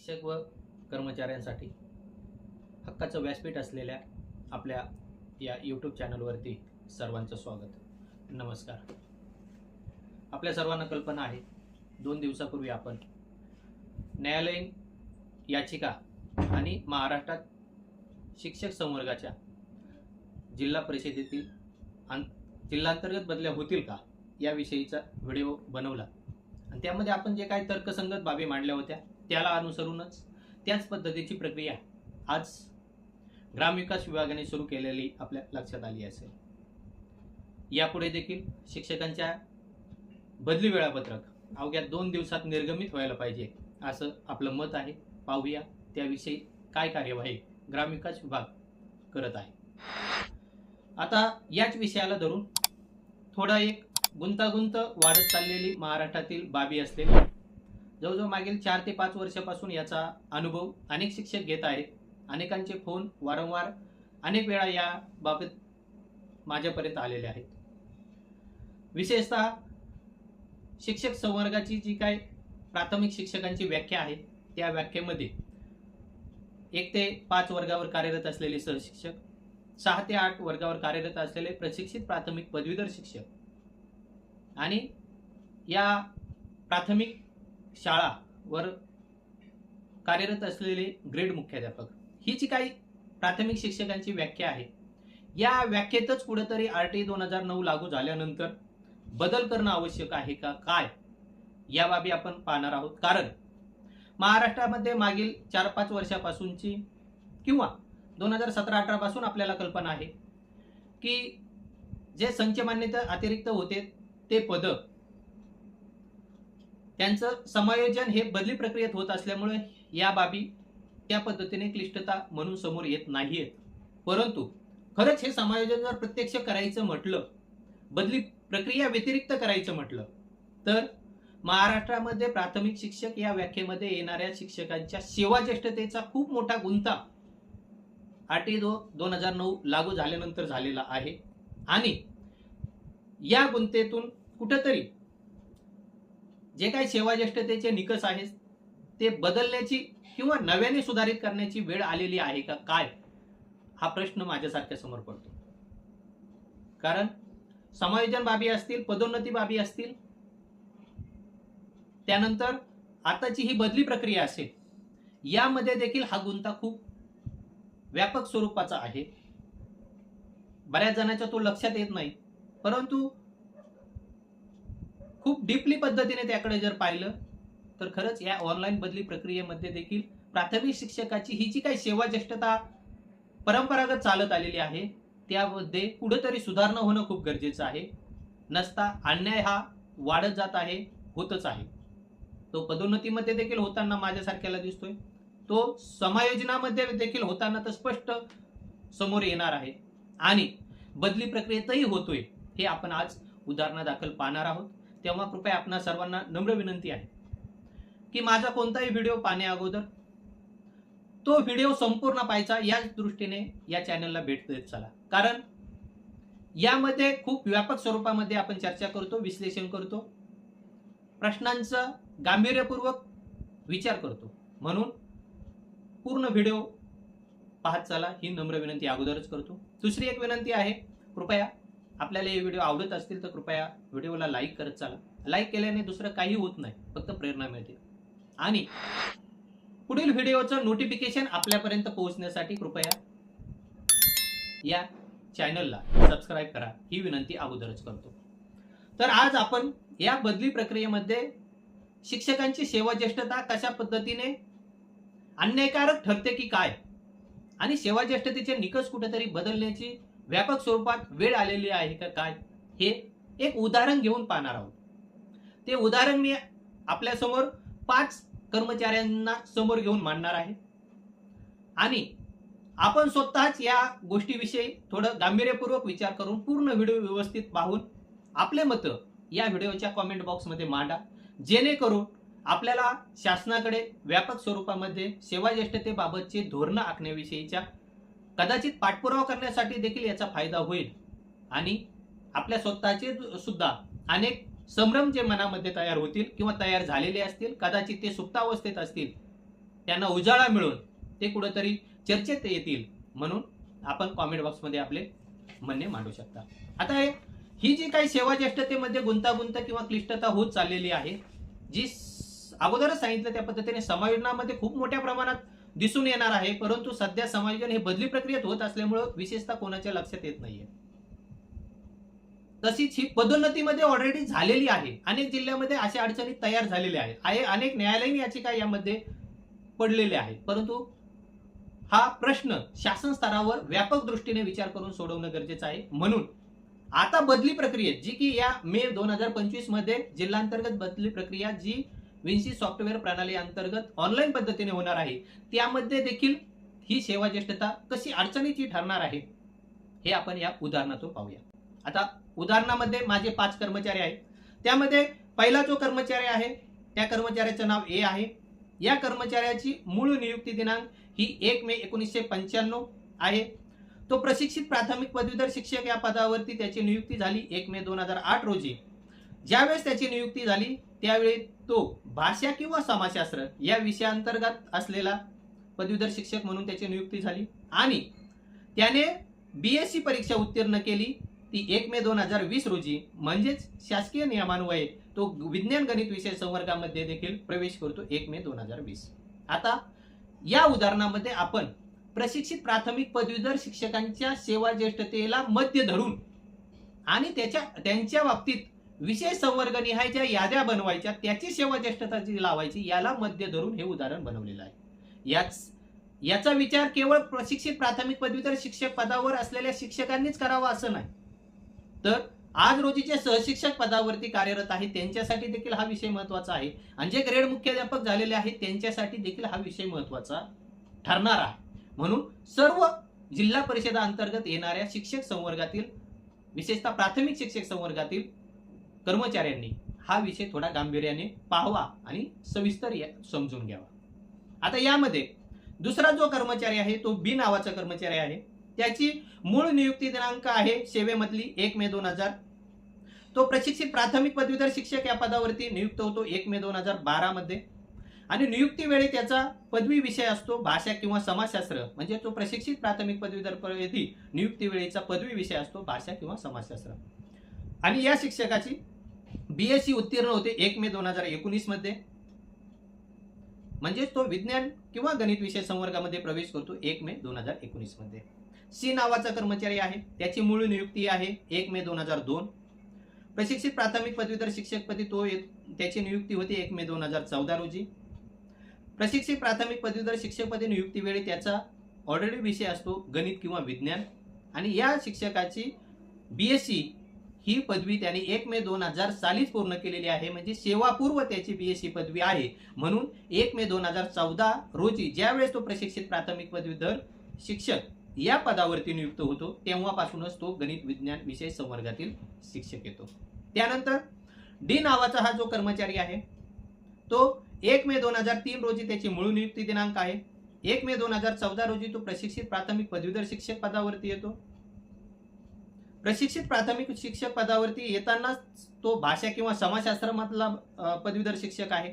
शिक्षक व कर्मचाऱ्यांसाठी हक्काचं व्यासपीठ असलेल्या आपल्या या यूट्यूब चॅनलवरती सर्वांचं स्वागत. नमस्कार. आपल्या सर्वांना कल्पना आहे दोन दिवसापूर्वी आपण न्यायालयीन याचिका आणि महाराष्ट्रात शिक्षक संवर्गाच्या जिल्हा परिषदेतील आं जिल्हांतर्गत बदल्या होतील का याविषयीचा व्हिडिओ बनवला. आणि त्यामध्ये आपण जे काही तर्कसंगत बाबी मांडल्या होत्या त्याला अनुसरूनच त्याच पद्धतीची प्रक्रिया आज ग्रामविकास विभागाने सुरू केलेली आपल्या लक्षात आली असेल. यापुढे देखील शिक्षकांच्या बदली वेळापत्रक अवघ्या दोन दिवसात निर्गमित व्हायला पाहिजे असं आपलं मत आहे. पाहूया त्याविषयी काय कार्यवाही ग्रामविकास विभाग करत आहे. आता याच विषयाला धरून थोडा एक गुंतागुंत वाढत चाललेली महाराष्ट्रातील बाबी असलेली जवळजवळ मागील चार ते पाच वर्षापासून याचा अनुभव अनेक शिक्षक घेत आहेत. अनेकांचे फोन वारंवार अनेक वेळा या बाबत माझ्यापर्यंत आलेले आहेत. विशेषतः शिक्षक संवर्गाची जी काय प्राथमिक शिक्षकांची व्याख्या आहे त्या व्याख्येमध्ये एक ते पाच वर्गावर कार्यरत असलेले सहशिक्षक सहा ते आठ वर्गावर कार्यरत असलेले प्रशिक्षित प्राथमिक पदवीधर शिक्षक आणि या प्राथमिक शाळावर कार्यरत असलेले ग्रेड मुख्याध्यापक. ही जी काही प्राथमिक शिक्षकांची व्याख्या आहे. या व्याख्येतच कुठेतरी आर टी दोन हजार नऊ लागू झाल्यानंतर बदल करणं आवश्यक आहे का? काय? या बाबी आपण पाहणार आहोत. कारण महाराष्ट्रामध्ये मागील चार पाच वर्षापासूनची किंवा दोन हजार सतरा अठरापासून आपल्याला कल्पना आहे की जे संच मान्यता अतिरिक्त होते ते पदं त्यांचं समायोजन हे बदली प्रक्रियेत होत असल्यामुळे या बाबी त्या पद्धतीने क्लिष्टता म्हणून समोर येत नाहीयेत परंतु खरंच हे समायोजन जर प्रत्यक्ष करायचं म्हटलं बदली प्रक्रिया व्यतिरिक्त करायचं म्हटलं तर महाराष्ट्रामध्ये प्राथमिक शिक्षक या व्याख्येमध्ये येणाऱ्या शिक्षकांच्या सेवा ज्येष्ठतेचा खूप मोठा गुंता आटे दो दोन हजार नऊ लागू झाल्यानंतर झालेला आहे. आणि या गुंतेतून कुठंतरी जे काही सेवा ज्येष्ठतेचे निकष आहेत ते बदलण्याची किंवा नव्याने सुधारित करण्याची वेळ आलेली आहे का? काय? हा प्रश्न माझ्यासारख्या समोर पडतो. कारण समायोजन बाबी असतील पदोन्नती बाबी असतील त्यानंतर आताची ही बदली प्रक्रिया असेल यामध्ये देखील हा गुंता खूप व्यापक स्वरूपाचा आहे. बऱ्याच जणांच्या तो लक्षात येत नाही. परंतु खूप डीपली पद्धतीने त्याकडे जर पाहिलं तर खरंच या ऑनलाईन बदली प्रक्रियेमध्ये देखील प्राथमिक शिक्षकाची ही जी काही सेवा ज्येष्ठता परंपरागत चालत आलेली आहे त्यामध्ये कुठंतरी सुधारणा होणं खूप गरजेचं आहे. नसता अन्याय हा वाढत जात आहे होतच आहे. तो पदोन्नतीमध्ये देखील होताना माझ्यासारख्याला दिसतोय. तो समायोजनामध्ये देखील होताना तर स्पष्ट समोर येणार आहे. आणि बदली प्रक्रियेतही होतोय हे आपण आज उदाहरणादाखल पाहणार आहोत. तेव्हा कृपया आपणा सर्वांना नम्र विनंती आहे की माझा कोणताही व्हिडिओ पाहण्या अगोदर तो व्हिडिओ संपूर्ण पाहायचा याच दृष्टीने या चॅनलला भेट देत चला. कारण यामध्ये खूप व्यापक स्वरूपामध्ये आपण चर्चा करतो विश्लेषण करतो प्रश्नांचं गांभीर्यपूर्वक विचार करतो. म्हणून पूर्ण व्हिडिओ पाहत चला ही नम्र विनंती अगोदरच करतो. दुसरी एक विनंती आहे कृपया आपल्याला हे व्हिडिओ आवडत असतील तर कृपया व्हिडिओला लाईक करत चला. लाईक केल्याने दुसरं काही होत नाही फक्त प्रेरणा मिळते. आणि पुढील व्हिडिओचं नोटिफिकेशन आपल्यापर्यंत पोहोचण्यासाठी कृपया या चॅनलला सबस्क्राईब करा. ही विनंती अगोदरच करतो. तर आज आपण या बदली प्रक्रियेमध्ये शिक्षकांची सेवा ज्येष्ठता कशा पद्धतीने अन्यायकारक ठरते की काय? आणि सेवाज्येष्ठतेचे निकष कुठेतरी बदलण्याची व्यापक स्वरूपात वेळ आलेली आहे का काय हे एक उदाहरण घेऊन पाहणार आहोत. ते उदाहरण मी आपल्यासमोर पाच कर्मचाऱ्यांना समोर घेऊन मांडणार आहे. आणि आपण स्वतःच या गोष्टीविषयी थोडं गांभीर्यपूर्वक विचार करून पूर्ण व्हिडिओ व्यवस्थित पाहून आपले मतं या व्हिडिओच्या कॉमेंट बॉक्समध्ये मांडा. जेणेकरून आपल्याला शासनाकडे व्यापक स्वरूपामध्ये सेवाज्येष्ठतेबाबतचे धोरणं आखण्याविषयीच्या कदाचित पाठपुरावा करण्यासाठी देखील याचा फायदा होईल. आणि आपल्या स्वतःचे सुद्धा अनेक संभ्रम जे मनामध्ये तयार होतील किंवा तयार झालेले असतील कदाचित ते सुप्तावस्थेत असतील त्यांना उजाळा मिळून ते कुठंतरी चर्चेत येतील म्हणून आपण कॉमेंट बॉक्समध्ये आपले म्हणणे मांडू शकता. आता हे ही जी काही सेवा ज्येष्ठतेमध्ये गुंतागुंत किंवा क्लिष्टता होत चाललेली आहे जी अगोदरच सांगितलं त्या पद्धतीने समायोजनामध्ये खूप मोठ्या प्रमाणात दिसून येणार आहे परंतु सध्या समायोजन हे बदली प्रक्रियेत होत असल्यामुळं विशेषतः कोणाच्या लक्षात येत नाहीये. तशीच ही पदोन्नतीमध्ये ऑलरेडी झालेली आहे. अनेक जिल्ह्यामध्ये अशा अडचणी तयार झालेल्या आहेत. अनेक न्यायालयीन याचिका यामध्ये पडलेल्या आहेत. परंतु हा प्रश्न शासन स्तरावर व्यापक दृष्टीने विचार करून सोडवणं गरजेचं आहे. म्हणून आता बदली प्रक्रियेत जी की या मे दोन हजार पंचवीसमध्ये जिल्हांतर्गत बदली प्रक्रिया जी विन्सी सॉफ्टवेअर प्रणाली अंतर्गत ऑनलाईन पद्धतीने होणार आहे. त्यामध्ये देखील ही सेवा ज्येष्ठता कशी अडचणीची ठरणार आहे हे आपण या उदाहरणातून पाहूया. आता उदाहरणामध्ये माझे पाच कर्मचारी आहेत. त्यामध्ये पहिला जो कर्मचारी आहे त्या कर्मचाऱ्याचं नाव ए आहे. या कर्मचाऱ्याची मूळ नियुक्ती दिनांक ही एक मे एकोणीसशे पंच्याण्णव आहे. तो प्रशिक्षित प्राथमिक पदवीधर शिक्षक या पदावरती त्याची नियुक्ती झाली एक मे दोन हजार आठ रोजी. ज्यावेळेस त्याची नियुक्ती झाली त्यावेळी तो भाषा किंवा समाजशास्त्र या विषयांतर्गत असलेला पदवीधर शिक्षक म्हणून त्याची नियुक्ती झाली. आणि त्याने बीएससी परीक्षा उत्तीर्ण केली. ती एक मे दोन हजार वीस रोजी म्हणजेच शासकीय नियमान्वये तो विज्ञान गणित विषय संवर्गामध्ये देखील प्रवेश करतो एक मे दोन हजार वीस. आता या उदाहरणामध्ये आपण प्रशिक्षित प्राथमिक पदवीधर शिक्षकांच्या सेवा ज्येष्ठतेला मध्य धरून आणि त्याच्या त्यांच्या बाबतीत विशेष संवर्ग निहाय ज्या याद्या बनवायच्या त्याची सेवा ज्येष्ठता जी लावायची याला मध्य धरून हे उदाहरण बनवलेलं आहे. याच याचा विचार केवळ प्रशिक्षित प्राथमिक पदवीधर शिक्षक पदावर असलेल्या शिक्षकांनीच करावा असं नाही. तर आज रोजीचे सहशिक्षक पदावरती कार्यरत आहेत त्यांच्यासाठी देखील हा विषय महत्त्वाचा आहे. आणि जे ग्रेड मुख्याध्यापक झालेले आहेत त्यांच्यासाठी देखील हा विषय महत्त्वाचा ठरणार आहे. म्हणून सर्व जिल्हा परिषदा अंतर्गत येणाऱ्या शिक्षक संवर्गातील विशेषतः प्राथमिक शिक्षक संवर्गातील कर्मचाऱ्यांनी हा विषय थोडा गांभीर्याने पाहावा आणि सविस्तर समजून घ्यावा. आता यामध्ये दुसरा जो कर्मचारी आहे तो बी नावाचा कर्मचारी आहे. त्याची मूळ नियुक्ती दिनांक आहे सेवेमधली एक मे दोन हजार. तो प्रशिक्षित प्राथमिक पदवीधर शिक्षक या पदावरती नियुक्त होतो एक मे दोन हजार बारा मध्ये. आणि नियुक्ती वेळी त्याचा पदवी विषय असतो भाषा किंवा समाजशास्त्र. म्हणजे तो प्रशिक्षित प्राथमिक पदवीधर पदी नियुक्ती वेळेचा पदवी विषय असतो भाषा किंवा समाजशास्त्र. आणि या शिक्षकाची बीएससी उत्तीर्ण होते एक मे दोन हजार एकोणीसमध्ये. म्हणजेच तो विज्ञान किंवा गणित विषय संवर्गामध्ये प्रवेश करतो एक मे दोन हजार एकोणीसमध्ये. सी नावाचा कर्मचारी आहे त्याची मूळ नियुक्ती आहे एक मे दोन हजार दोन. प्रशिक्षित प्राथमिक पदवीधर शिक्षकपदी तो एक- त्याची नियुक्ती होती एक मे दोन हजार चौदा रोजी. प्रशिक्षित प्राथमिक पदवीधर शिक्षकपदी नियुक्ती वेळी त्याचा ऑलरेडी विषय असतो गणित किंवा विज्ञान. आणि या शिक्षकाची बीएससी ही पदवी त्याने एक मे दोन हजार सालीच पूर्ण केलेली आहे. म्हणजे सेवापूर्व त्याची बीएससी पदवी आहे. म्हणून एक मे दोन हजार चौदा रोजी ज्यावेळेस तो प्रशिक्षित प्राथमिक पदवीधर शिक्षक या पदावरती नियुक्त होतो तेव्हापासूनच तो गणित विज्ञान विषय संवर्गातील शिक्षक येतो. त्यानंतर डी नावाचा हा जो कर्मचारी आहे तो एक मे दोन हजार तीन रोजी त्याची मूळ नियुक्ती दिनांक आहे. एक मे दोन हजार चौदा रोजी तो प्रशिक्षित प्राथमिक पदवीधर शिक्षक पदावरती येतो. प्रशिक्षित प्राथमिक शिक्षक पदावरती येतानाच तो भाषा किंवा समाजशास्त्रामधला पदवीधर शिक्षक आहे.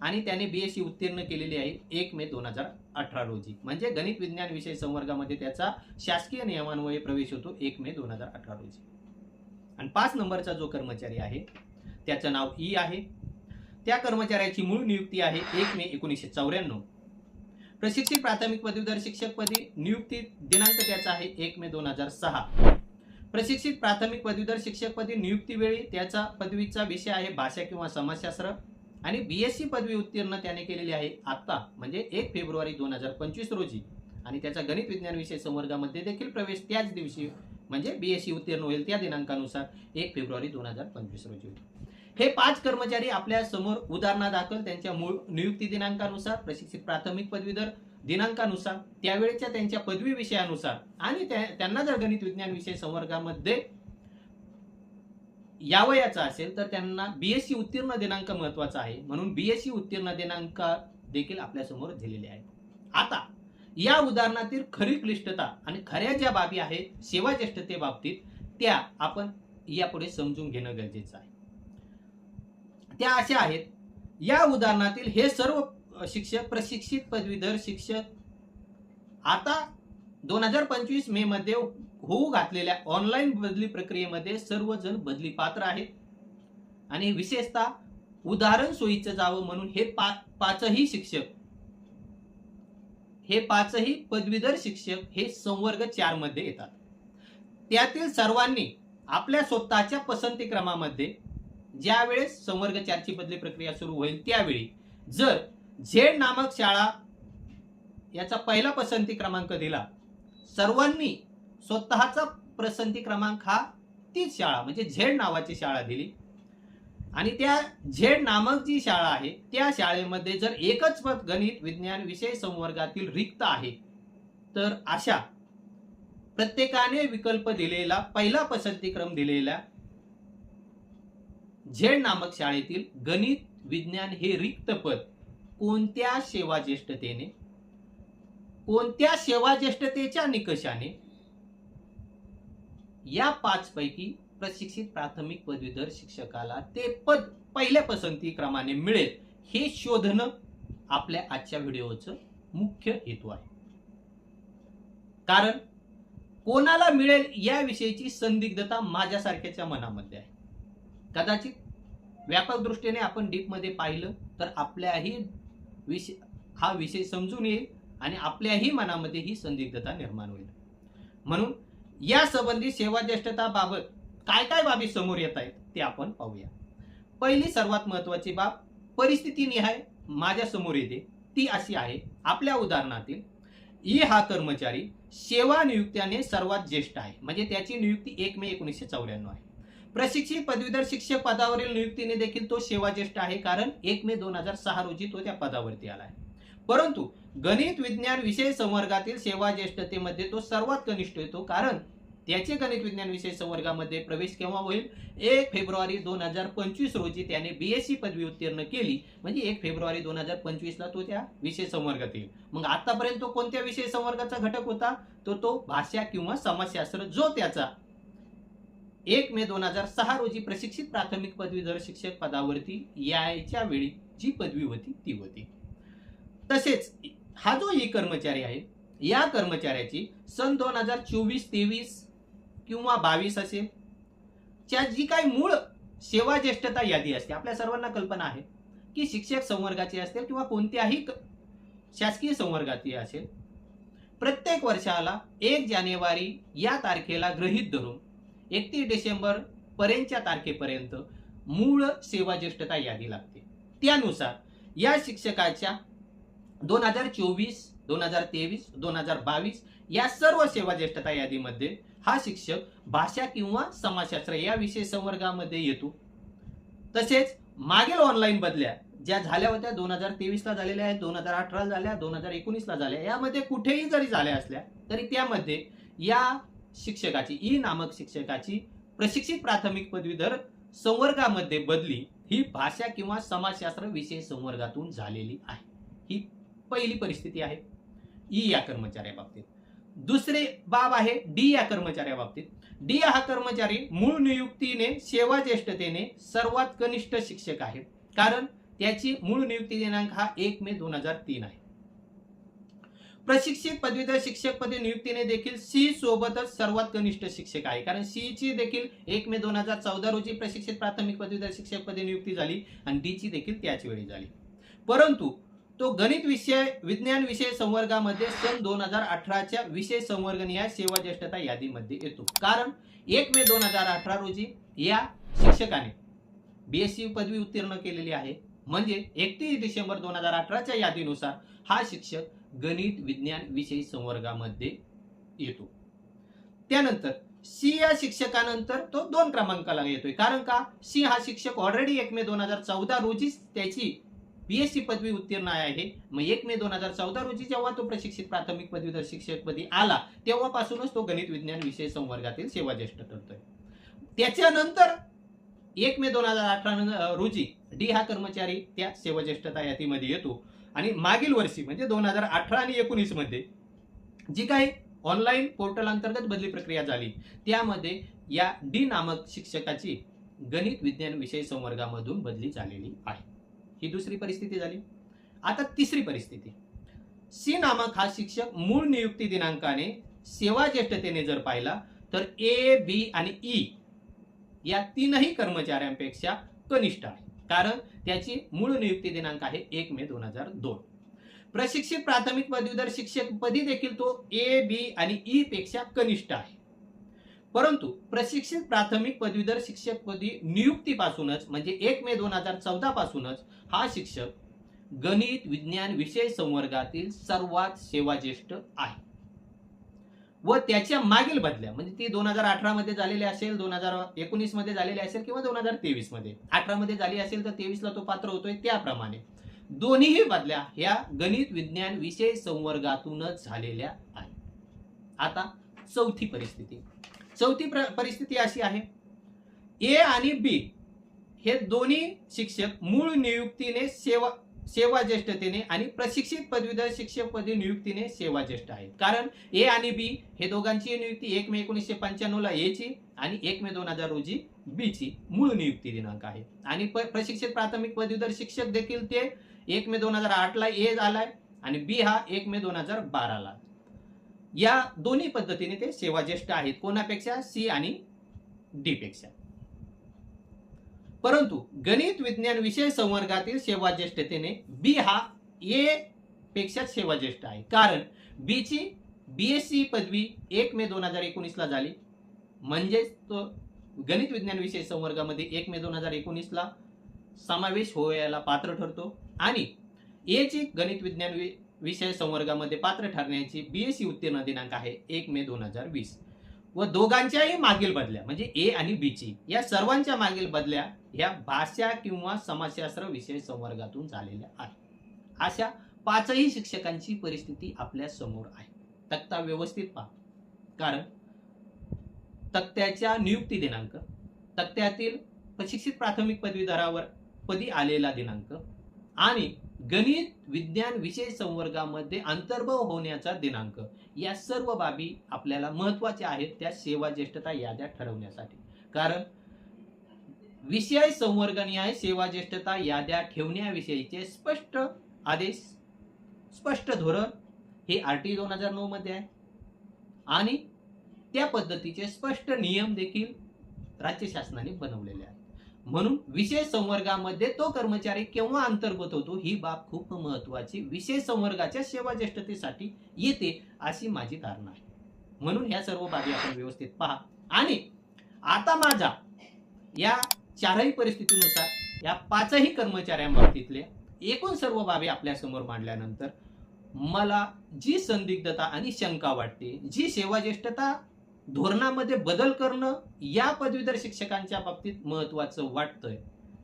आणि त्याने बी ए सी उत्तीर्ण केलेली आहे एक मे दोन हजार अठरा रोजी. म्हणजे गणित विज्ञान विषय संवर्गामध्ये त्याचा शासकीय नियमान्वये प्रवेश होतो एक मे दोन हजार अठरा रोजी. आणि पाच नंबरचा जो कर्मचारी आहे त्याचं नाव ई आहे. त्या कर्मचाऱ्याची मूळ नियुक्ती आहे एक मे एकोणीसशे चौऱ्याण्णव. प्रशिक्षित प्राथमिक पदवीधर शिक्षकपदी नियुक्ती दिनांक त्याचा आहे एक मे दोन हजार सहा. प्रशिक्षित प्राथमिक पदवीधर शिक्षकपदी नियुक्तीवेळी त्याचा पदवीचा विषय आहे भाषा किंवा समाजशास्त्र. आणि बी एस सी पदवी उत्तीर्ण त्याने केलेली आहे आत्ता म्हणजे एक फेब्रुवारी दोन हजार पंचवीस रोजी. आणि त्याचा गणित विज्ञान विषय संवर्गामध्ये देखील प्रवेश त्याच दिवशी म्हणजे बी एस सी उत्तीर्ण होईल त्या दिनांकानुसार एक फेब्रुवारी दोन हजार पंचवीस रोजी होईल. हे पाच कर्मचारी आपल्यासमोर उदाहरणादाखल त्यांच्या मूळ नियुक्ती दिनांकानुसार प्रशिक्षित प्राथमिक पदवीधर दिनांकानुसार त्यावेळेच्या त्यांच्या पदवी विषयानुसार आणि त्या- त्यांना जर गणित विज्ञान विषय संवर्गामध्ये यावयाचा असेल तर त्यांना बीएससी उत्तीर्ण दिनांक महत्त्वाचा आहे. म्हणून बीएससी उत्तीर्ण दिनांक देखील आपल्यासमोर दिलेले आहे आता या उदाहरणातील खरी क्लिष्टता आणि खऱ्या ज्या बाबी आहेत सेवा ज्येष्ठते बाबतीत त्या आपण यापुढे समजून घेणं गरजेचं आहे. त्या अशा आहेत. या उदाहरणातील हे सर्व शिक्षक प्रशिक्षित पदवीधर शिक्षक. आता दोन हजार पंचवीस मे मध्ये होऊ घातलेल्या ऑनलाईन बदली प्रक्रियेमध्ये सर्वजण बदली पात्र आहेत. आणि विशेषतः उदाहरण सोयीचं जावं म्हणून हे पा पाचही शिक्षक हे पाचही पदवीधर शिक्षक हे संवर्ग चारमध्ये येतात. त्यातील सर्वांनी आपल्या स्वतःच्या पसंती क्रमामध्ये ज्यावेळेस संवर्ग चारची बदली प्रक्रिया सुरू होईल त्यावेळी जर झेड नामक शाळा याचा पहिला पसंती क्रमांक दिला. सर्वांनी स्वतःचा पसंती क्रमांक हा तीच शाळा म्हणजे झेड नावाची शाळा दिली. आणि त्या झेड नामक जी शाळा आहे त्या शाळेमध्ये जर एकच पद गणित विज्ञान विषय संवर्गातील रिक्त आहे तर अशा प्रत्येकाने विकल्प दिलेला पहिला पसंती क्रम झेड नामक शाळेतील गणित विज्ञान हे रिक्त पद कोणत्या सेवा ज्येष्ठतेने कोणत्या सेवा ज्येष्ठतेच्या निकषाने या पाच पैकी प्रशिक्षित प्राथमिक पदवीधर शिक्षकाला ते पद पहिल्या पसंती क्रमाने मिळेल हे शोधणं आपल्या आजच्या व्हिडिओचं मुख्य हेतू आहे. कारण कोणाला मिळेल याविषयीची संदिग्धता माझ्यासारख्याच्या मनामध्ये आहे. कदाचित व्यापक दृष्टीने आपण डीपमध्ये पाहिलं तर आपल्याही विषय हा विषय समजून येईल आणि आपल्याही मनामध्ये ही संदिग्धता निर्माण होईल. म्हणून या संबंधी सेवा ज्येष्ठताबाबत काय काय बाबी समोर येत आहेत ते आपण पाहूया. पहिली सर्वात महत्वाची बाब परिस्थिती निहाय माझ्यासमोर येते. ती अशी आहे आपल्या उदाहरणातील ई हा कर्मचारी सेवा नियुक्त्याने सर्वात ज्येष्ठ आहे. म्हणजे त्याची नियुक्ती एक मे एकोणीसशे चौऱ्याण्णव आहे. प्रशिक्षित पदवीधर शिक्षक पदावरील नियुक्तीने देखील तो सेवा ज्येष्ठ आहे कारण एक मे दोन हजार सहा रोजी तो त्या पदावरती आला आहे. परंतु गणित विज्ञान विषय संवर्गातील सेवा ज्येष्ठतेमध्ये तो सर्वात कनिष्ठ येतो कारण त्याचे गणित विज्ञान विषय संवर्गामध्ये प्रवेश केव्हा होईल? एक फेब्रुवारी दोन हजार पंचवीस रोजी त्याने बीएससी पदवी उत्तीर्ण केली. म्हणजे एक फेब्रुवारी दोन हजार पंचवीस ला तो त्या विषय संवर्गात येईल. मग आतापर्यंत तो कोणत्या विषय संवर्गाचा घटक होता? तो तो भाषा किंवा समाजशास्त्र जो त्याचा एक मे दोन हजार सहा रोजी प्रशिक्षित प्राथमिक पदवीधर शिक्षक पदावरती यायच्या वेळी जी पदवी होती ती होती. तसेच हा जो ई कर्मचारी आहे या कर्मचाऱ्याची सन दोन हजार चोवीस तेवीस किंवा बावीस असेल च्या जी काही मूळ सेवा ज्येष्ठता यादी असते आपल्या सर्वांना कल्पना आहे की शिक्षक संवर्गाची असतील किंवा कोणत्याही शासकीय संवर्गाची असेल प्रत्येक वर्षाला एक जानेवारी या तारखेला गृहीत धरून एकतीस डिसेंबर पर्यंतच्या तारखेपर्यंत मूळ सेवा ज्येष्ठता यादी लागते. त्यानुसार या शिक्षकाच्या दोन हजार चोवीस दोन हजार तेवीस दोन हजार बावीस या सर्व सेवा ज्येष्ठता यादीमध्ये हा शिक्षक भाषा किंवा समाजशास्त्र या विषय संवर्गामध्ये येतो. तसेच मागील ऑनलाईन बदल्या ज्या झाल्या होत्या दोन हजार तेवीसला झालेल्या आहेत दोन हजार अठराला झाल्या दोन हजार एकोणीसला झाल्या यामध्ये कुठेही जरी झाल्या असल्या तरी त्यामध्ये या शिक्षकाची ई नामक शिक्षकाची प्रशिक्षित प्राथमिक पदवीधर संवर्गामध्ये बदली ही भाषा किंवा समाजशास्त्र विषय संवर्गातून झालेली आहे. ही पहिली परिस्थिती आहे. ई या कर्मचाऱ्याबाबतीत दुसरे बाब आहे डी या कर्मचाऱ्याबाबतीत डी हा कर्मचारी मूळ नियुक्तीने सेवा ज्येष्ठतेने सर्वात कनिष्ठ शिक्षक आहे. कारण त्याची मूळ नियुक्ती दिनांक हा एक मे दोन हजार तीन आहे. प्रशिक्षित पदवीधर शिक्षक पदी नियुक्तीने देखील सी सोबतच सर्वात कनिष्ठ शिक्षक आहे. कारण सी ची देखील एक मे दोन हजार चौदा रोजी प्रशिक्षित प्राथमिक पदवीधर शिक्षक पदी नियुक्ती झाली आणि डी ची देखील त्याच वेळी झाली. परंतु तो गणित विषय विज्ञान विषय संवर्गामध्ये सन दोन हजार अठराच्या विषय संवर्गनीय सेवा ज्येष्ठता यादीमध्ये येतो. कारण एक मे दोन हजार अठरा रोजी या शिक्षकाने बीएससी पदवी उत्तीर्ण केलेली आहे. म्हणजे एकतीस डिसेंबर दोन हजार अठराच्या यादीनुसार हा शिक्षक गणित विज्ञान विषय संवर्गामध्ये येतो. त्यानंतर सी या शिक्षकानंतर तो दोन क्रमांकाला येतोय. कारण का? सी हा शिक्षक ऑलरेडी एक मे दोन हजार चौदा रोजीच त्याची बीएससी पदवी उत्तीर्ण आहे. मग एक मे दोन हजार चौदा रोजी जेव्हा तो प्रशिक्षित प्राथमिक पदवीधर शिक्षकपदी आला तेव्हापासूनच तो गणित विज्ञान विषय संवर्गातील सेवा ज्येष्ठ ठरतोय. त्याच्यानंतर एक मे दोन हजार अठरा रोजी डी हा कर्मचारी त्या सेवा ज्येष्ठता यादीमध्ये येतो. आणि मागील वर्षी म्हणजे दोन हजार अठरा आणि एकोणीसमध्ये जी काही ऑनलाईन पोर्टल अंतर्गत बदली प्रक्रिया झाली त्यामध्ये या डी नामक शिक्षकाची गणित विज्ञान विषय संवर्गामधून बदली झालेली आहे. ही दुसरी परिस्थिती झाली. आता तिसरी परिस्थिती. सी नामक हा शिक्षक मूळ नियुक्ती दिनांकाने सेवा ज्येष्ठतेने जर पाहिला तर ए बी आणि ई या तीनही कर्मचाऱ्यांपेक्षा कनिष्ठ आहे. कारण त्याची मूळ नियुक्ती दिनांक आहे एक मे दोन हजार दोन. प्रशिक्षित प्राथमिक पदवीधर शिक्षक पदी देखील तो ए बी आणि ई पेक्षा कनिष्ठ आहे. परंतु प्रशिक्षित प्राथमिक पदवीधर शिक्षक पदी नियुक्तीपासूनच म्हणजे एक मे दोन हजार चौदा पासूनच हा शिक्षक गणित विज्ञान विषय संवर्गातील सर्वात सेवाज्येष्ठ आहे. व त्याच्या मागील बदल्या म्हणजे ती दोन हजार अठरा मध्ये झालेली असेल दोन हजार एकोणीसमध्ये झालेली असेल किंवा दोन हजार तेवीसमध्ये. अठरा मध्ये झाली असेल तर तेवीसला तो पात्र होतोय त्याप्रमाणे. दोन्हीही बदल्या ह्या गणित विज्ञान विषय संवर्गातूनच झालेल्या आहेत. आता चौथी परिस्थिती. चौथी प्र- परिस्थिती अशी आहे. ए आणि बी हे दोन्ही शिक्षक मूळ नियुक्तीने सेवा सेवा ज्येष्ठतेने आणि प्रशिक्षित पदवीधर शिक्षक पदी नियुक्तीने सेवा ज्येष्ठ आहेत. कारण ए आणि बी हे दोघांची नियुक्ती एक मे एकोणीसशे पंच्याण्णव ला ए ची आणि एक मे दोन हजार रोजी बी ची मूळ नियुक्ती दिनांक आहे. आणि प- प्रशिक्षित प्राथमिक पदवीधर शिक्षक देखील ते एक मे दोन हजार आठला ए झालाय आणि बी हा एक मे दोन हजार बाराला या दोन्ही पद्धतीने ते सेवाज्येष्ठ आहेत. कोणापेक्षा? सी आणि डी पेक्षा. परंतु गणित विज्ञान विषय संवर्गातील सेवाज्येष्ठतेने बी हा ए पेक्षा सेवाज्येष्ठ आहे. कारण बीची बी एस सी पदवी एक मे दोन हजार एकोणीसला झाली. म्हणजेच तो गणित विज्ञान विषय संवर्गामध्ये एक मे दोन हजार एकोणीसला समावेश होयला पात्र ठरतो. आणि ए ची गणित विज्ञान वि- विषय संवर्गामध्ये पात्र ठरण्याची बी ए सी उत्तीर्ण दिनांक आहे एक मे दोन हजार वीस. व दोघांच्याही मागील बदल्या म्हणजे ए आणि बीची या सर्वांच्या मागील बदल्या ह्या भाषा किंवा समाजशास्त्र विषय संवर्गातून झालेल्या आहेत. अशा पाचही शिक्षकांची परिस्थिती आपल्यासमोर आहे. तक्ता व्यवस्थित पहा. कारण तक्त्याच्या नियुक्ती दिनांक तक्त्यातील प्रशिक्षित प्राथमिक पदवीधरावर पदी आलेला दिनांक आणि गणित विज्ञान विषय संवर्गामध्ये अंतर्भव होण्याचा दिनांक. या सर्व बाबी आपल्याला महत्त्वाच्या आहेत त्या सेवा ज्येष्ठता याद्या ठरवण्यासाठी. कारण विषय संवर्गनीय सेवा ज्येष्ठता याद्या ठेवण्याविषयीचे स्पष्ट आदेश स्पष्ट धोरण हे आर टी दोन हजार नऊ मध्ये आहे. आणि त्या पद्धतीचे स्पष्ट नियम देखील राज्य शासनाने बनवलेले आहेत. म्हणून विशेष संवर्गामध्ये तो कर्मचारी केव्हा अंतर्गत होतो ही बाब खूप महत्वाची विशेष संवर्गाच्या सेवा ज्येष्ठतेसाठी येते अशी माझी धारणा आहे. म्हणून ह्या सर्व बाबी आपण व्यवस्थित पहा. आणि आता माझा या चारही परिस्थितीनुसार या पाचही कर्मचाऱ्यांबाबतीतले एकूण सर्व बाबी आपल्यासमोर मांडल्यानंतर मला जी संदिग्धता आणि शंका वाटते जी सेवाज्येष्ठता धोरणामध्ये बदल करणं या पदवीधर शिक्षकांच्या बाबतीत महत्वाचं वाटतंय.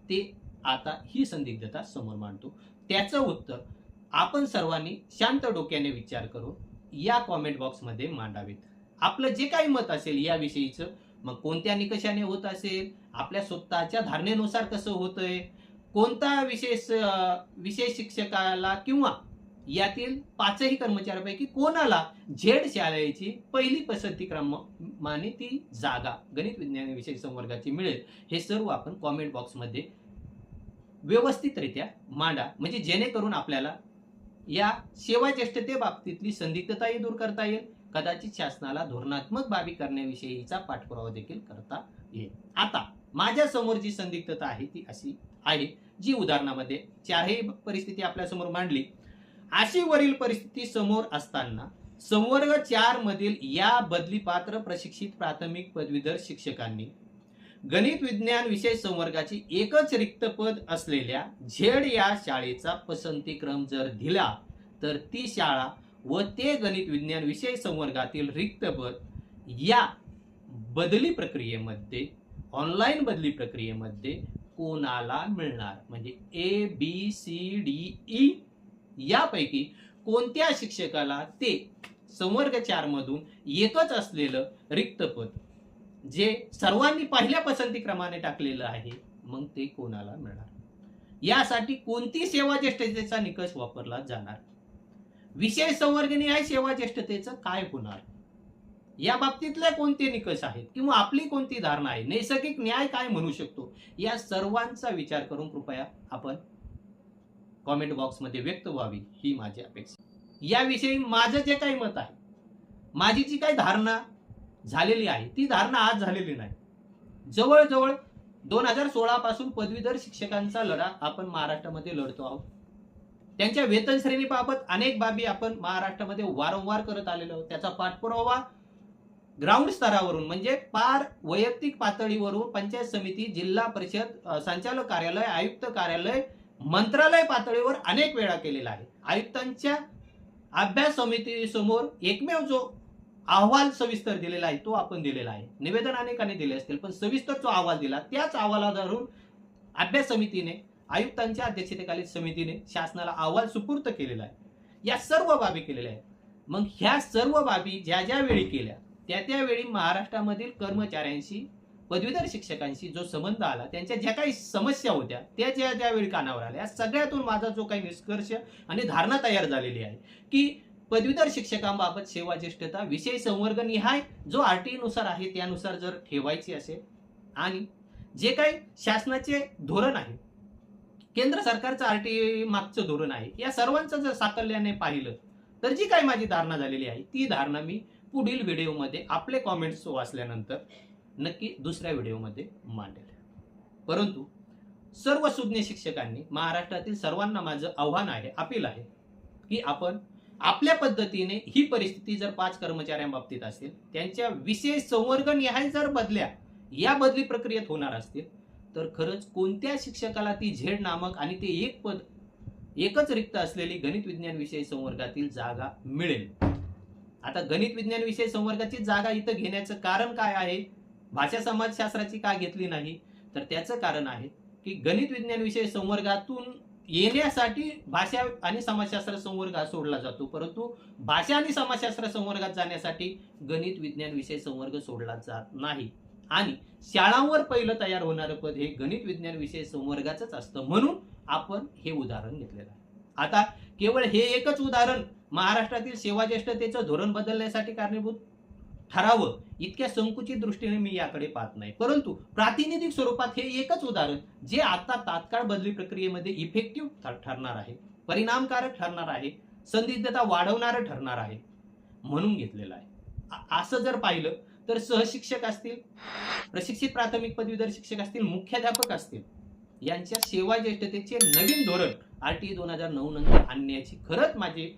ते आता ही संदिग्धता समोर मांडतो. त्याचं उत्तर आपण सर्वांनी शांत डोक्याने विचार करून या कॉमेंट बॉक्समध्ये मांडावेत. आपलं जे काही मत असेल याविषयीचं मग कोणत्या निकषाने होत असेल आपल्या स्वतःच्या धारणेनुसार कसं होतंय कोणता विशेष विशेष विषय शिक्षकाला किंवा यातील पाचही कर्मचाऱ्यापैकी कोणाला झेड शाळेची पहिली पसंती क्रमाने ती जागा गणित विज्ञान विषय संवर्गाची मिळेल. हे सर्व आपण कॉमेंट बॉक्समध्ये व्यवस्थितरित्या मांडा. म्हणजे जेणेकरून आपल्याला या सेवा ज्येष्ठते बाबतीतली संदिग्धताही दूर करता येईल. कदाचित शासनाला धोरणात्मक बाबी करण्याविषयीचा पाठपुरावा देखील करता येईल. आता माझ्यासमोर जी संदिग्धता आहे ती अशी आहे जी उदाहरणामध्ये चारही परिस्थिती आपल्यासमोर मांडली. अशी वरील परिस्थिती समोर असताना संवर्ग चार मधील या बदली पात्र प्रशिक्षित प्राथमिक पदवीधर शिक्षकांनी गणित विज्ञान विषय संवर्गाची एकच रिक्त पद असलेल्या झेड या शाळेचा पसंतीक्रम जर दिला तर ती शाळा व ते गणित विज्ञान विषय संवर्गातील रिक्त पद या बदली प्रक्रियेमध्ये ऑनलाईन बदली प्रक्रियेमध्ये कोणाला मिळणार? म्हणजे A B C D E यापैकी कोणत्या शिक्षकाला ते संवर्ग चार मधून एकच असलेलं रिक्त पद जे सर्वांनी पहिल्या पसंती क्रमाने टाकलेलं आहे मग ते कोणाला मिळणार? यासाठी कोणती सेवा ज्येष्ठतेचा निकष वापरला जाणार? विषय संवर्गनी आहे सेवा ज्येष्ठतेचं काय होणार? या बाबतीतले कोणते निकष आहेत किंवा आपली कोणती धारणा आहे? नैसर्गिक न्याय काय म्हणू शकतो? या सर्वांचा विचार करून कृपया आपण कॉमेंट बॉक्समध्ये व्यक्त व्हावी ही माझी अपेक्षा. याविषयी माझं जे काही मत आहे माझी जी काही धारणा झालेली आहे ती धारणा आज झालेली नाही. जवळजवळ दोन हजार सोळा पासून पदवीधर शिक्षकांचा लढा आपण महाराष्ट्रामध्ये लढतो आहोत. त्यांच्या वेतन श्रेणीबाबत अनेक बाबी आपण महाराष्ट्रामध्ये वारंवार करत आलेलो आहोत. त्याचा पाठपुरावा ग्राउंड स्तरावरून म्हणजे पार वैयक्तिक पातळीवरून पंचायत समिती जिल्हा परिषद संचालक कार्यालय आयुक्त कार्यालय मंत्रालय पातळीवर अनेक वेळा केलेला आहे. आयुक्तांच्या अभ्यास समितीसमोर एकमेव जो अहवाल सविस्तर दिलेला आहे तो आपण दिलेला आहे. निवेदन अनेकांनी दिले असतील पण सविस्तर जो अहवाल दिला त्याच अहवालावरून अभ्यास समितीने आयुक्तांच्या अध्यक्षतेखालील समितीने शासनाला अहवाल सुपूर्त केलेला आहे. या सर्व बाबी केलेल्या आहेत. मग ह्या सर्व बाबी ज्या ज्या वेळी केल्या त्या त्यावेळी महाराष्ट्रामधील कर्मचाऱ्यांशी पदवीधर शिक्षकांशी जो संबंध आला त्यांच्या ज्या काही समस्या होत्या त्या ज्या ज्यावेळी कानावर आल्या सगळ्यातून माझा जो काही निष्कर्ष आणि धारणा तयार झालेली आहे की पदवीधर शिक्षकांबाबत सेवा ज्येष्ठता विषय संवर्ग निहाय जो आरटीई नुसार आहे त्यानुसार जर ठेवायची असेल आणि जे काही शासनाचे धोरण आहे केंद्र सरकारचं आरटीई मागचं धोरण आहे या सर्वांचं जर साकल्याने पाहिलं तर जी काही माझी धारणा झालेली आहे ती धारणा मी पुढील व्हिडिओमध्ये आपले कॉमेंट्स वाचल्यानंतर नक्की दुसऱ्या व्हिडिओमध्ये मांडेल. परंतु सर्व सुज्ञ शिक्षकांनी महाराष्ट्रातील सर्वांना माझं आव्हान आहे अपील आहे की आपण आपल्या पद्धतीने ही परिस्थिती जर पाच कर्मचाऱ्यांबाबतीत असेल त्यांच्या विशेष संवर्ग निहाय जर बदल्या या बदली प्रक्रियेत होणार असतील तर खरंच कोणत्या शिक्षकाला ती झेड नामक आणि ते एक पद एकच रिक्त असलेली गणित विज्ञान विषय संवर्गातील जागा मिळेल? आता गणित विज्ञान विषय संवर्गाची जागा इथं घेण्याचं कारण काय आहे? भाषा समाजशास्त्राची का घेतली नाही? तर त्याचं कारण आहे की गणित विज्ञान विषय संवर्गातून येण्यासाठी भाषा आणि समाजशास्त्र संवर्ग हा सोडला जातो. परंतु भाषा आणि समाजशास्त्र संवर्गात जाण्यासाठी गणित विज्ञान विषय संवर्ग सोडला जात नाही. आणि शाळांवर पहिलं तयार होणारं पद हे गणित विज्ञान विषय संवर्गाचंच असतं. म्हणून आपण हे उदाहरण घेतलेलं आहे. आता केवळ हे एकच उदाहरण महाराष्ट्रातील सेवा ज्येष्ठतेचं धोरण बदलण्यासाठी कारणीभूत? ठरावं इतक्या संकुचित दृष्टीने मी याकडे पाहत नाही. परंतु प्रातिनिधिक स्वरूपात हे एकच उदाहरण जे आता तात्काळ बदली प्रक्रियेमध्ये इफेक्टिव्ह ठरणार आहे. परिणामकारक ठरणार आहे. संदिग्धता वाढवणारं ठरणार आहे. म्हणून घेतलेलं आहे. असं जर पाहिलं तर सहशिक्षक असतील प्रशिक्षित प्राथमिक पदवीधर शिक्षक असतील मुख्याध्यापक असतील यांच्या सेवा ज्येष्ठतेचे नवीन धोरण आर टी दोन हजार नऊ नंतर आणण्याची खरंच माझी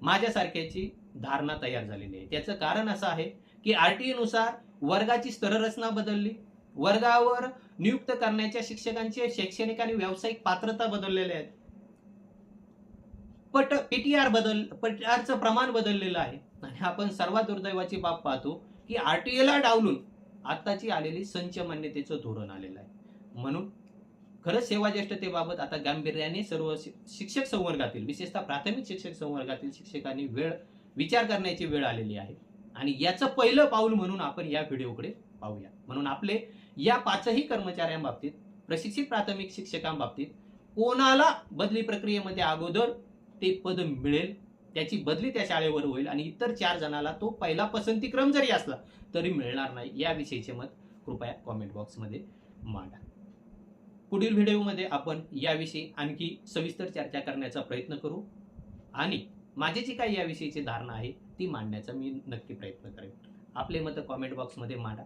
माझ्यासारख्याची धारणा तयार झालेली आहे. त्याचं कारण असं आहे की आर टी नुसार वर्गाची स्तररचना बदलली. वर्गावर नियुक्त करण्याच्या शिक्षकांचे शैक्षणिक आणि व्यावसायिक पात्रता बदललेल्या आहेत. पट पीटीआर बदल पीटीआरचं प्रमाण बदललेलं आहे. आणि आपण सर्वात दुर्दैवाची बाब पाहतो की आरटीएला डावलून आत्ताची आलेली संच मान्यतेचं धोरण आलेलं आहे. म्हणून खरंच सेवा ज्येष्ठतेबाबत आता गांभीर्याने सर्व शिक्षक संवर्गातील विशेषतः प्राथमिक शिक्षक संवर्गातील शिक्षकांनी वेळ विचार करण्याची वेळ आलेली आहे. आणि याचं पहिलं पाऊल म्हणून आपण या व्हिडिओकडे पाहूया म्हणून आपले या पाचही कर्मचाऱ्यांबाबतीत प्रशिक्षित प्राथमिक शिक्षकांबाबतीत कोणाला बदली प्रक्रियेमध्ये अगोदर ते पद मिळेल त्याची बदली त्या शाळेवर होईल आणि इतर चार जणाला तो पहिला पसंतीक्रम जरी असला तरी मिळणार नाही. याविषयीचे मत कृपया कॉमेंट बॉक्समध्ये मांडा. पुढील व्हिडिओमध्ये आपण याविषयी आणखी सविस्तर चर्चा करण्याचा प्रयत्न करू. आणि माझी जी काही याविषयीची धारणा आहे ती मांडण्याचा मी नक्की प्रयत्न करेन. आपले मत कॉमेंट बॉक्समध्ये मांडा.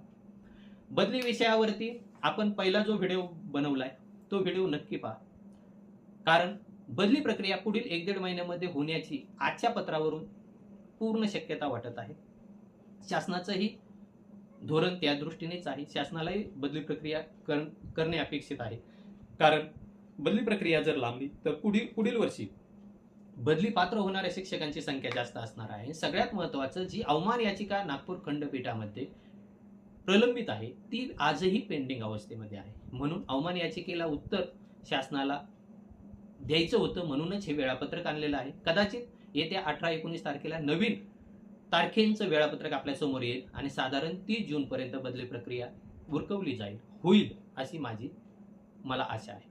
बदली विषयावरती आपण पहिला जो व्हिडिओ बनवलाय तो व्हिडिओ नक्की पहा. कारण बदली प्रक्रिया पुढील एक दीड महिन्यामध्ये होण्याची आजच्या पत्रावरून पूर्ण शक्यता वाटत आहे. शासनाचंही धोरण त्या दृष्टीनेच आहे. शासनालाही बदली प्रक्रिया कर करणे अपेक्षित आहे. कारण बदली प्रक्रिया जर लांबली तर पुढील पुढील वर्षी बदली पात्र होणाऱ्या शिक्षकांची संख्या जास्त असणार आहे. सगळ्यात महत्वाचं जी अवमान याचिका नागपूर खंडपीठामध्ये प्रलंबित आहे ती आजही पेंडिंग अवस्थेमध्ये आहे. म्हणून अवमान याचिकेला उत्तर शासनाला द्यायचं होतं म्हणूनच हे वेळापत्रक आणलेलं आहे. कदाचित येत्या अठरा एकोणीस तारखेला नवीन तारखेंचं वेळापत्रक आपल्यासमोर येईल आणि साधारण तीस जून पर्यंत बदली प्रक्रिया उरकवली जाईल होईल अशी माझी मला आशा आहे.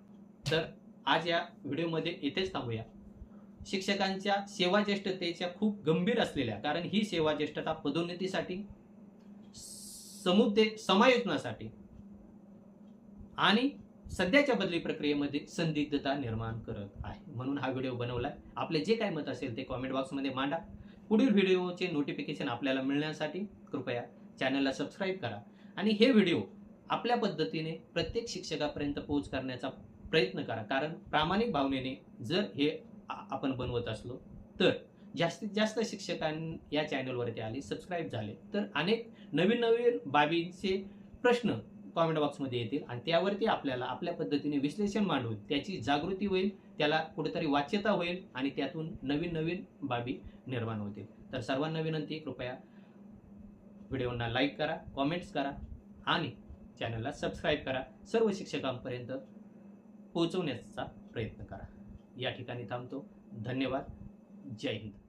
तर आज या व्हिडिओमध्ये येथेच थांबूया. शिक्षकांच्या सेवा ज्येष्ठतेच्या खूप गंभीर असलेल्या कारण ही सेवा ज्येष्ठता पदोन्नतीसाठी समुद्दे समायोजनासाठी आणि सध्याच्या बदली प्रक्रियेमध्ये संदिग्धता निर्माण करत आहे. म्हणून हा व्हिडिओ बनवलाय. आपले जे काही मत असेल ते कॉमेंट बॉक्समध्ये मांडा. पुढील व्हिडिओचे नोटिफिकेशन आपल्याला मिळण्यासाठी कृपया चॅनलला सबस्क्राईब करा. आणि हे व्हिडिओ आपल्या पद्धतीने प्रत्येक शिक्षकापर्यंत पोहोच करण्याचा प्रयत्न करा. कारण प्रामाणिक भावनेने जर हे आपण बनवत असलो. तर जास्तीत जास्त शिक्षकां या चॅनलवरती आले सबस्क्राईब झाले. तर अनेक नवीन नवीन बाबींचे प्रश्न कॉमेंट बॉक्समध्ये येतील आणि त्यावरती आपल्याला आपल्या पद्धतीने विश्लेषण मांडून त्याची जागृती होईल त्याला कुठेतरी वाच्यता होईल आणि त्यातून नवीन नवीन बाबी निर्माण होतील. तर सर्वांना विनंती कृपया व्हिडिओना लाईक करा कॉमेंट्स करा आणि चॅनलला सबस्क्राईब करा. सर्व शिक्षकांपर्यंत पोहोचवण्याचा प्रयत्न करा. या ठिकाणी थांबतो. धन्यवाद. जय हिंद.